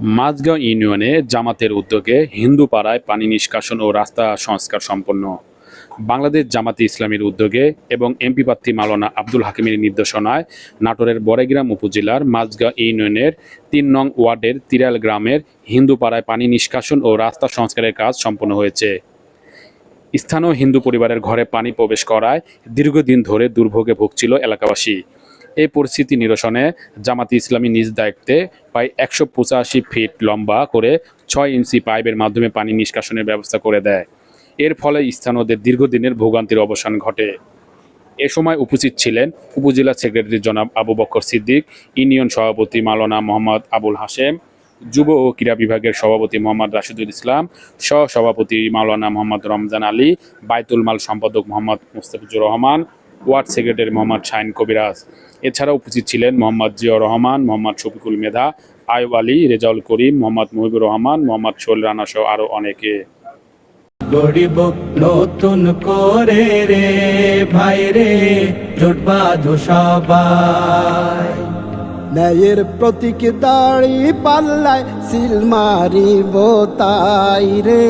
মাঝগাঁও ইউনিয়নে জামাতের উদ্যোগে হিন্দু পাড়ায় পানি নিষ্কাশন ও রাস্তা সংস্কার সম্পন্ন। বাংলাদেশ জামাতে ইসলামীর উদ্যোগে এবং এমপি প্রার্থী মাওলানা আব্দুল হাকিমের নির্দেশনায় নাটোরের বড়াইগ্রাম উপজেলার মাঝগাঁও ইউনিয়নের তিন নং ওয়ার্ডের তিরাল গ্রামের হিন্দু পাড়ায় পানি নিষ্কাশন ও রাস্তা সংস্কারের কাজ সম্পন্ন হয়েছে। স্থানীয় হিন্দু পরিবারের ঘরে পানি প্রবেশ করায় দীর্ঘদিন ধরে দুর্ভোগে ভুগছিল এলাকাবাসী। এই পরিস্থিতি নিরসনে জামাতি ইসলামী নিজ দায়িত্বে প্রায় একশো পঁচাশি ফিট লম্বা করে ছয় ইঞ্চি পাইপের মাধ্যমে পানি নিষ্কাশনের ব্যবস্থা করে দেয়। এর ফলে স্থানীয়দের দীর্ঘদিনের ভোগান্তির অবসান ঘটে। এ সময় উপস্থিত ছিলেন উপজেলা সেক্রেটারি জনাব আবু বক্কর সিদ্দিক, ইউনিয়ন সভাপতি মাওলানা মোহাম্মদ আবুল হাশেম, যুব ও ক্রীড়া বিভাগের সভাপতি মোহাম্মদ রাশিদুল ইসলাম সহ সভাপতি মাওলানা মোহাম্মদ রমজান আলী, বাইতুল মাল সম্পাদক মোহাম্মদ মুস্তাফিজুর রহমান ওয়ার্ড সেক্রেটারি মোহাম্মদ শাহিন কবিরাজ। এছাড়া উপস্থিত ছিলেন মোহাম্মদ জিয়াউর রহমান মোহাম্মদ শফিকুল মেধা আয়ুব আলী রেজাউল করিম মোহাম্মদ মুহিবুর রহমান মোহাম্মদ শোল রানা সহ আরও অনেকে। গরিব নতুন করে রে ভাই রে জোট বাঁধো সবাই। ন্যায়ের প্রতীক দাড়ি পাল্লায় সিল মারিব তাই রে।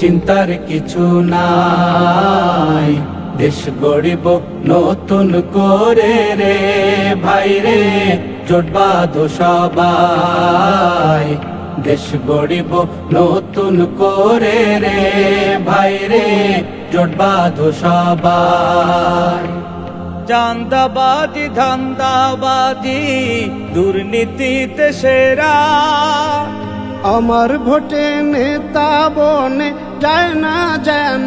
চিন্তার কিছু নাই। দেশ গরিব নতুন করে রে ভাই রে জোট বাঁধো সবাই। দেশ গরিব নতুন করে রে ভাই রে জোট বাঁধো সবাই। চান্দাবাজি ধান্দাবাজি দুর্নীতিতে সেরা। আমার ভোটে নেতা বনে যায় না যেন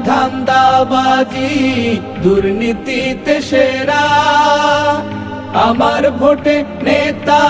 ধান্দাবাজি দুর্নীতিতে সেরা। আমার ভোটে নেতা